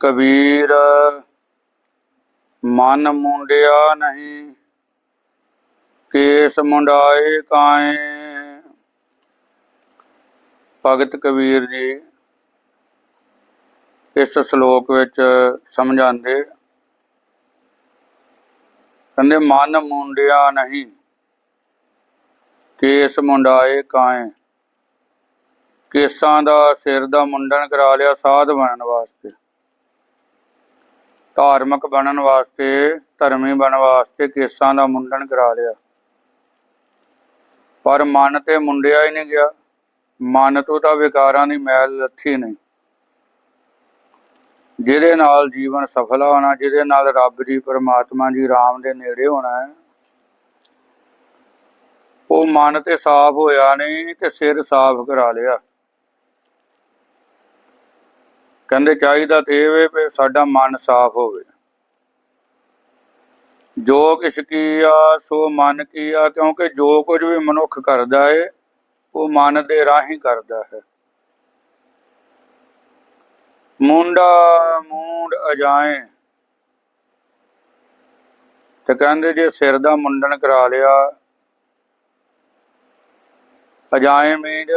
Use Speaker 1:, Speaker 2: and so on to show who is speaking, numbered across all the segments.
Speaker 1: ਕਬੀਰ, ਮਨ ਮੁੰਡਿਆ ਨਹੀਂ, ਕੇਸ ਮੁੰਡਾਏ ਕਾਏ ਭਗਤ ਕਬੀਰ ਜੀ, ਇਸ ਸ਼ਲੋਕ ਵਿੱਚ ਸਮਝਾਉਂਦੇ, ਕਹਿੰਦੇ, ਮਨ ਮੁੰਡਿਆ ਨਹੀਂ, ਕੇਸ ਮੁੰਡਾਏ ਕਾਏ ਕੇਸਾਂ ਦਾ ਸਿਰ ਦਾ ਮੁੰਡਨ ਕਰਾ ਲਿਆ ਸਾਧ ਬਣਨ ਵਾਸਤੇ। ਧਾਰਮਿਕ ਬਣਨ ਵਾਸਤੇ, ਧਰਮੀ ਬਣਨ ਵਾਸਤੇ ਕੇਸਾਂ ਦਾ ਮੁੰਡਨ ਕਰਾ ਲਿਆ। ਪਰ ਮਨ ਤੇ ਮੁੰਡਿਆ ਹੀ ਨਹੀਂ ਗਿਆ। ਮਨ ਤੋਂ ਤਾਂ ਵਿਕਾਰਾਂ ਦੀ ਮੈਲ ਲੱਥੀ ਨਹੀਂ। ਜਿਹਦੇ ਨਾਲ ਜੀਵਨ ਸਫਲ ਹੋਣਾ, ਜਿਹਦੇ ਨਾਲ ਰੱਬ ਜੀ, ਪਰਮਾਤਮਾ ਜੀ, ਰਾਮ ਦੇ ਨੇੜੇ ਹੋਣਾ ਹੈ, ਉਹ ਮਨ ਤੇ ਸਾਫ਼ ਹੋਇਆ ਨਹੀਂ ਤੇ ਸਿਰ ਸਾਫ਼ ਕਰਾ ਲਿਆ। ਕਹਿੰਦੇ ਚਾਹੀਦਾ ਤੇ ਇਹ ਵੇ ਵੀ ਸਾਡਾ ਮਨ ਸਾਫ਼ ਹੋਵੇ। ਜੋ ਕਿਛ ਕੀਆ, ਸੋ ਮਨ ਕੀਆ, ਕਿਉਂਕਿ ਜੋ ਕੁਝ ਵੀ ਮਨੁੱਖ ਕਰਦਾ ਏ, ਉਹ ਮਨ ਦੇ ਰਾਹੀਂ ਕਰਦਾ ਹੈ। ਮੁੰਡਾ ਮੂੰਡ ਅਜਾਏ। ਤੇ ਕਹਿੰਦੇ ਜੇ ਸਿਰ ਦਾ ਮੁੰਡਨ ਕਰਾ ਲਿਆ, ਅਜਾਏ ਮੀਨ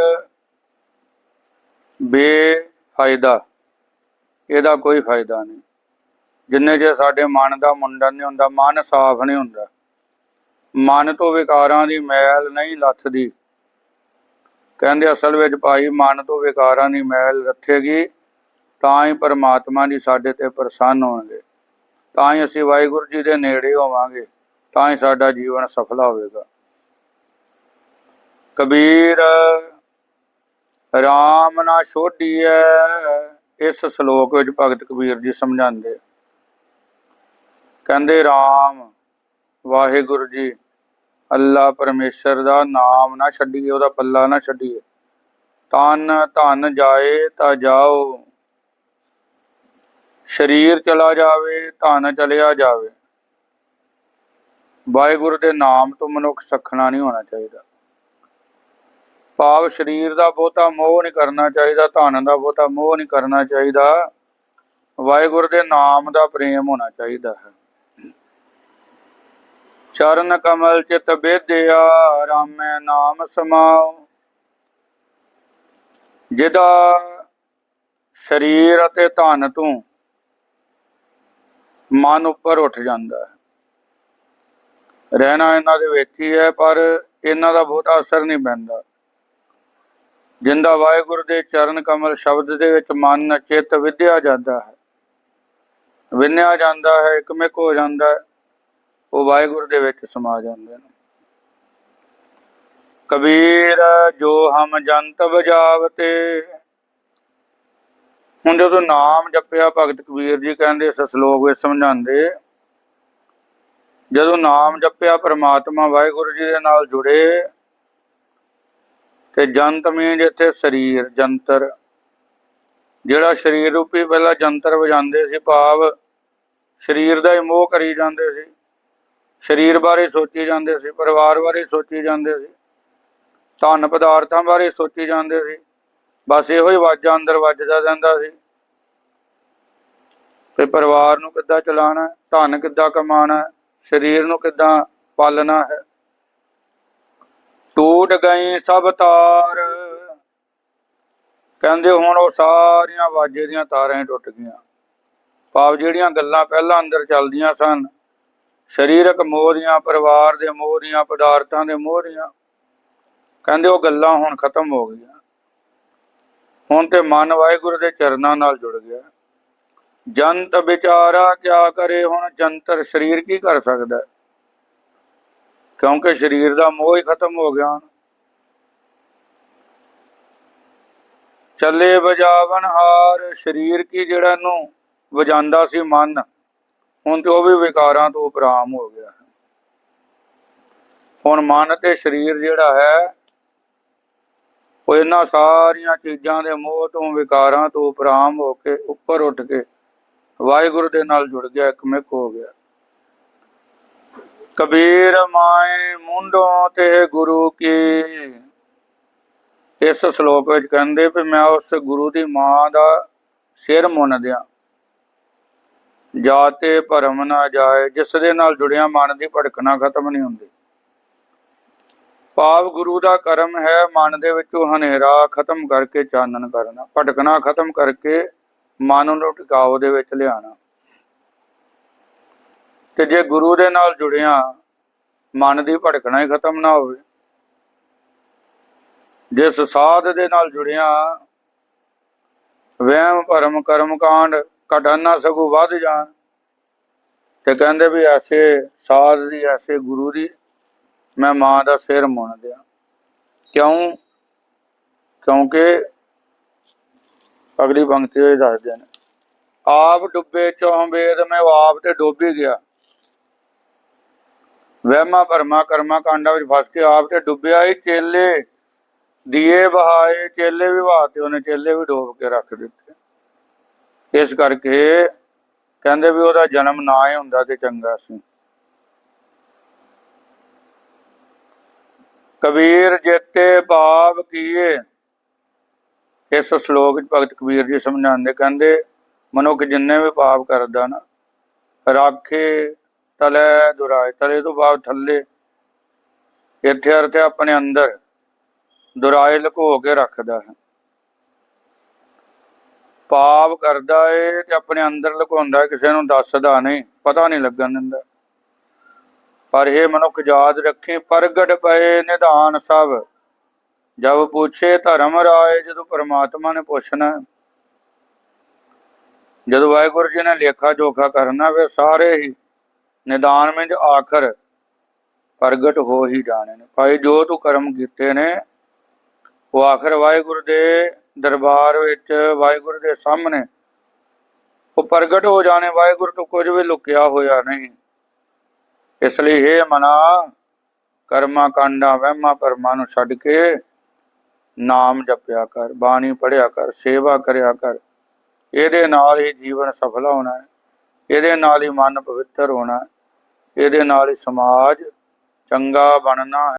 Speaker 1: ਬੇਫਾਇਦਾ। ਇਹਦਾ ਕੋਈ ਫਾਇਦਾ ਨਹੀਂ। ਜਿੰਨੇ ਜੇ ਸਾਡੇ ਮਨ ਦਾ ਮੁੰਡਨ ਨਹੀਂ ਹੁੰਦਾ, ਮਨ ਸਾਫ਼ ਨਹੀਂ ਹੁੰਦਾ। ਮਨ ਤੋਂ ਵਿਕਾਰਾਂ ਦੀ ਮੈਲ ਨਹੀਂ ਲੱਥਦੀ। ਕਹਿੰਦੇ ਅਸਲ ਵਿੱਚ ਭਾਈ, ਮਨ ਤੋਂ ਵਿਕਾਰਾਂ ਦੀ ਮੈਲ ਰੱਥੇਗੀ ਤਾਂ ਹੀ ਪਰਮਾਤਮਾ ਜੀ ਸਾਡੇ ਤੇ ਪ੍ਰਸੰਨ ਹੋਣਗੇ। ਤਾਂ ਹੀ ਅਸੀਂ ਵਾਹਿਗੁਰੂ ਜੀ ਦੇ ਨੇੜੇ ਹੋਵਾਂਗੇ, ਤਾਂ ਹੀ ਸਾਡਾ ਜੀਵਨ ਸਫਲਾ ਹੋਵੇਗਾ। ਕਬੀਰ, ਰਾਮ ਨਾ ਛੋਡੀਐ। ਇਸ ਸ਼ਲੋਕ ਵਿੱਚ ਭਗਤ ਕਬੀਰ ਜੀ ਸਮਝਾਉਂਦੇ ਕਹਿੰਦੇ RAM ਵਾਹਿਗੁਰੂ ਜੀ, ਅੱਲਾ ਪਰਮੇਸ਼ਰ ਦਾ ਨਾਮ ਨਾ ਛੱਡੀਏ, ਉਹਦਾ ਪੱਲਾ ਨਾ ਛੱਡੀਏ। ਤਨ, ਧਨ ਜਾਏ ਤਾਂ ਜਾਓ। ਸਰੀਰ ਚਲਾ ਜਾਵੇ, ਧਨ ਚਲਿਆ ਜਾਵੇ। ਵਾਹਿਗੁਰੂ ਦੇ ਨਾਮ ਤੋਂ ਮਨੁੱਖ ਸਖਣਾ ਨਹੀਂ ਹੋਣਾ ਚਾਹੀਦਾ। ਭਾਵ ਸਰੀਰ ਦਾ ਬਹੁਤਾ ਮੋਹ ਨਹੀਂ ਕਰਨਾ ਚਾਹੀਦਾ, ਧਨ ਦਾ ਬਹੁਤਾ ਮੋਹ ਨਹੀਂ ਕਰਨਾ ਚਾਹੀਦਾ। ਵਾਹਿਗੁਰੂ ਦੇ ਨਾਮ ਦਾ ਪ੍ਰੇਮ ਹੋਣਾ ਚਾਹੀਦਾ ਹੈ। ਚਰਨ ਕਮਲ ਚਿਤ ਬੇਦਿਆ, ਰਾਮੈ ਨਾਮ ਸਮਾਉ। ਜਿਹਦਾ ਸਰੀਰ ਅਤੇ ਧਨ ਤੋਂ ਮਨ ਉੱਪਰ ਉੱਠ ਜਾਂਦਾ ਹੈ। ਰਹਿਣਾ ਇਹਨਾਂ ਦੇ ਵਿੱਚ ਹੀ ਹੈ, ਪਰ ਇਹਨਾਂ ਦਾ ਬਹੁਤਾ ਅਸਰ ਨਹੀਂ ਪੈਂਦਾ। ਜਿੰਦਾ ਵਾਹਿਗੁਰੂ ਦੇ ਚਰਨ ਕਮਲ ਸ਼ਬਦ ਦੇ ਵਿੱਚ ਮਨ ਚਿੱਤ ਵਿਦਿਆ ਜਾਂਦਾ ਹੈ। ਵਿਨਿਆ ਜਾਂਦਾ ਹੈ, ਇਕਮਿਕ ਹੋ ਜਾਂਦਾ ਹੈ। ਉਹ ਵਾਹਿਗੁਰੂ ਦੇ ਵਿੱਚ ਸਮਾ ਜਾਂਦੇ ਨੇ। ਕਬੀਰ, ਜੋ ਹਮ ਜੰਤ ਬਜਾਵਤੇ ਹੁਣ ਜਦੋਂ ਨਾਮ ਜਪਿਆ, ਭਗਤ ਕਬੀਰ ਜੀ ਕਹਿੰਦੇ, ਇਸ ਸ਼ਲੋਕ ਵਿੱਚ ਸਮਝਾਉਂਦੇ, ਜਦੋਂ ਨਾਮ ਜਪਿਆ, ਪ੍ਰਮਾਤਮਾ ਵਾਹਿਗੁਰੂ ਜੀ ਦੇ ਨਾਲ ਜੁੜੇ ਤੇ ਜੰਤ ਮੀਨ ਇੱਥੇ ਸਰੀਰ ਜੰਤਰ। ਜਿਹੜਾ ਸਰੀਰ ਰੂਪੀ ਪਹਿਲਾਂ ਜੰਤਰ ਵਜਾਉਂਦੇ ਸੀ ਭਾਵ ਸਰੀਰ ਦਾ ਹੀ ਮੋਹ ਕਰੀ ਜਾਂਦੇ ਸੀ। ਸਰੀਰ ਬਾਰੇ ਸੋਚੀ ਜਾਂਦੇ ਸੀ ਪਰਿਵਾਰ ਬਾਰੇ ਸੋਚੀ ਜਾਂਦੇ ਸੀ। ਧਨ ਪਦਾਰਥਾਂ ਬਾਰੇ ਸੋਚੀ ਜਾਂਦੇ ਸੀ। ਬਸ ਇਹੋ ਹੀ ਵਾਜਾ ਅੰਦਰ ਵੱਜਦਾ ਜਾਂਦਾ ਸੀ। ਤੇ ਪਰਿਵਾਰ ਨੂੰ ਕਿੱਦਾਂ ਚਲਾਉਣਾ ਹੈ, ਧਨ ਕਿੱਦਾਂ ਕਮਾਉਣਾ ਸਰੀਰ ਨੂੰ ਕਿੱਦਾਂ ਪਾਲਣਾ ਹੈ। ਟੂਟ ਗਈ ਸਭ ਤਾਰ। ਕਹਿੰਦੇ ਹੁਣ ਉਹ ਸਾਰੀਆਂ ਵਾਜੇ ਦੀਆਂ ਤਾਰਾਂ ਹੀ ਟੁੱਟ ਗਈਆਂ। ਭਾਵ ਜਿਹੜੀਆਂ ਗੱਲਾਂ ਪਹਿਲਾਂ ਅੰਦਰ ਚੱਲਦੀਆਂ ਸਨ, ਸਰੀਰਕ ਮੋਹ ਦੀਆਂ, ਪਰਿਵਾਰ ਦੇ ਮੋਹ ਦੀਆਂ, ਪਦਾਰਥਾਂ ਦੇ ਮੋਹ ਦੀਆਂ, ਕਹਿੰਦੇ ਉਹ ਗੱਲਾਂ ਹੁਣ ਖਤਮ ਹੋ ਗਈਆਂ। ਹੁਣ ਤੇ ਮਨ ਵਾਹਿਗੁਰੂ ਦੇ ਚਰਨਾਂ ਨਾਲ ਜੁੜ ਗਿਆ। ਜੰਤ ਵਿਚਾਰਾ ਕਿਆ ਕਰੇ ਹੁਣ? ਜੰਤਰ ਸਰੀਰ ਕੀ ਕਰ ਸਕਦਾ? ਕਿਉਂਕਿ ਸਰੀਰ ਦਾ ਮੋਹ ਹੀ ਖਤਮ ਹੋ ਗਿਆ ਚੱਲੇ ਵਜਾਵਨ ਹਾਰ, ਸਰੀਰ ਕੀ ਜਿਹੜਾ ਨੂੰ ਵਜਾਂਦਾ ਸੀ ਮਨ, ਹੁਣ ਤੇ ਉਹ ਵੀ ਵਿਕਾਰਾਂ ਤੋਂ ਉਪਰਾਮ ਹੋ ਗਿਆ। ਹੁਣ ਮਨ ਤੇ ਸਰੀਰ ਜਿਹੜਾ ਹੈ, ਉਹ ਇਹਨਾਂ ਸਾਰੀਆਂ ਚੀਜ਼ਾਂ ਦੇ ਮੋਹ ਤੋਂ, ਵਿਕਾਰਾਂ ਤੋਂ ਉਪਰਾਮ ਹੋ ਕੇ ਉੱਪਰ ਉੱਠ ਕੇ ਵਾਹਿਗੁਰੂ ਦੇ ਨਾਲ ਜੁੜ ਗਿਆ ਇੱਕਮਿਕ ਹੋ ਗਿਆ। ਕਬੀਰ ਮਾਏ ਮੁੰਡੋਂ ਤੇ ਗੁਰੂ ਕੀ। ਇਸ ਸ਼ਲੋਕ ਵਿੱਚ ਕਹਿੰਦੇ ਵੀ ਮੈਂ ਉਸ ਗੁਰੂ ਦੀ ਮਾਂ ਦਾ ਸਿਰ ਮੁੰਨ ਦਿਆਂ। ਜਾਤੇ ਭਰਮ ਨਾ ਜਾਏ, ਜਿਸ ਦੇ ਨਾਲ ਜੁੜਿਆ ਮਨ ਦੀ ਭਟਕਣਾ ਖਤਮ ਨਹੀਂ ਹੁੰਦੀ। ਪਾਪ ਗੁਰੂ ਦਾ ਕਰਮ ਹੈ ਮਨ ਦੇ ਵਿੱਚੋਂ ਹਨੇਰਾ ਖਤਮ ਕਰਕੇ ਚਾਨਣ ਕਰਨਾ, ਭਟਕਣਾ ਖਤਮ ਕਰਕੇ ਮਨ ਨੂੰ ਟਿਕਾਓ ਦੇ ਵਿੱਚ ਲਿਆਣਾ ਤੇ ਜੇ ਗੁਰੂ ਦੇ ਨਾਲ ਜੁੜਿਆ, ਮਨ ਦੀ ਭਟਕਣਾ ਹੀ ਖਤਮ ਨਾ ਹੋਵੇ। ਜਿਸ ਸਾਧ ਦੇ ਨਾਲ ਜੁੜਿਆ, ਵਹਿਮ, ਭਰਮ, ਕਰਮ ਕਾਂਡ ਘਟਨ ਨਾ ਸਕੂ ਵੱਧ ਜਾਣ, ਤੇ ਕਹਿੰਦੇ ਵੀ ਐਸੇ ਸਾਧ ਦੀ, ਐਸੇ ਗੁਰੂ ਦੀ ਮੈਂ ਮਾਂ ਦਾ ਸਿਰ ਮੁੰਨ ਦਿਆਂ। ਕਿਉਂ? ਕਿਉਂਕਿ ਅਗਲੀ ਪੰਕਤੀ ਇਹ ਦੱਸਦੇ ਨੇ, ਆਪ ਡੁੱਬੇ ਚੋਂ ਵੇਦ ਮੈਂ ਉਹ ਆਪ ਤੇ ਡੁੱਬ ਹੀ ਗਿਆ। ਵਹਿਮਾ ਭਰਮਾ ਕਰਮਾ ਕਾਂਡਾ ਵਿੱਚ ਫਸ ਕੇ ਆਪ ਤੇ ਡੁੱਬਿਆ ਹੀ ਚੇਲੇ। ਦੀਏ ਬਹਾਏ ਚੇਲੇ ਵੀ ਵਹਾਤੇ ਉਹਨੇ ਚੇਲੇ ਵੀ ਡੋਬ ਕੇ ਰੱਖ ਦਿੱਤੇ। ਇਸ ਕਰਕੇ ਕਹਿੰਦੇ ਵੀ ਉਹਦਾ ਜਨਮ ਨਾ ਹੀ ਹੁੰਦਾ ਤੇ ਚੰਗਾ ਸੀ। ਕਬੀਰ ਜੇਤੇ ਪਾਪ ਕੀਏ। ਇਸ ਸ਼ਲੋਕ ਵਿੱਚ ਭਗਤ ਕਬੀਰ ਜੀ ਸਮਝਾਉਂਦੇ, ਕਹਿੰਦੇ, ਮਨੁੱਖ ਜਿੰਨੇ ਵੀ ਪਾਪ ਕਰਦਾ ਨਾ, ਰਾਖੇ ਤਲੇ ਦੁਰਾਏ ਤਲੇ ਤੋਂ ਬਾਅਦ ਥੱਲੇ। ਇੱਥੇ ਅਰਥ ਹੈ ਆਪਣੇ ਅੰਦਰ। ਦੁਰਾਏ ਲੁਕੋ ਕੇ ਰੱਖਦਾ ਹੈ। ਪਾਪ ਕਰਦਾ ਏ ਤੇ ਆਪਣੇ ਅੰਦਰ ਲੁਕਾਉਂਦਾ ਕਿਸੇ ਨੂੰ ਦੱਸਦਾ ਨਹੀਂ, ਪਤਾ ਨਹੀਂ ਲੱਗਣ ਦਿੰਦਾ। ਪਰ ਇਹ ਮਨੁੱਖ ਯਾਦ ਰੱਖੇ, ਪ੍ਰਗਟ ਪਏ ਨਿਧਾਨ ਸਭ। ਜਬ ਪੁੱਛੇ ਧਰਮ ਰਾਏ, ਜਦੋਂ ਪਰਮਾਤਮਾ ਨੇ ਪੁੱਛਣਾ। ਜਦੋਂ ਵਾਹਿਗੁਰੂ ਜੀ ਨੇ ਲੇਖਾ ਜੋਖਾ ਕਰਨਾ, ਫਿਰ ਸਾਰੇ ਹੀ ਨਿਦਾਨ ਵਿੱਚ ਆਖਰ, ਪ੍ਰਗਟ ਹੋ ਹੀ ਜਾਣੇ। ਨੇ ਭਾਈ ਜੋ ਤੂੰ ਕਰਮ ਕੀਤੇ ਨੇ, ਉਹ ਆਖਰ ਵਾਹਿਗੁਰੂ ਦੇ ਦਰਬਾਰ ਵਿੱਚ ਵਾਹਿਗੁਰੂ ਦੇ ਸਾਹਮਣੇ। ਉਹ ਪ੍ਰਗਟ ਹੋ ਜਾਣੇ, ਵਾਹਿਗੁਰੂ ਤੋਂ ਕੁਝ ਵੀ ਲੁਕਿਆ ਹੋਇਆ ਨਹੀਂ। ਇਸ ਲਈ ਇਹ ਮਨਾ, ਕਰਮਾ ਕਾਂਡਾ ਵਹਿਮਾ ਪਰਮਾ ਨੂੰ ਛੱਡ ਕੇ ਨਾਮ ਜਪਿਆ ਕਰ, ਬਾਣੀ ਪੜਿਆ ਕਰ, ਸੇਵਾ ਕਰਿਆ ਕਰ। ਇਹਦੇ ਨਾਲ ਹੀ ਜੀਵਨ ਸਫਲ ਹੋਣਾ ਹੈ। ਇਹਦੇ ਨਾਲ ਹੀ ਮਨ ਪਵਿੱਤਰ ਹੋਣਾ ਹੈ। ਇਹਦੇ ਨਾਲ ਸਮਾਜ ਚੰਗਾ ਬਣਨਾ ਹੈ।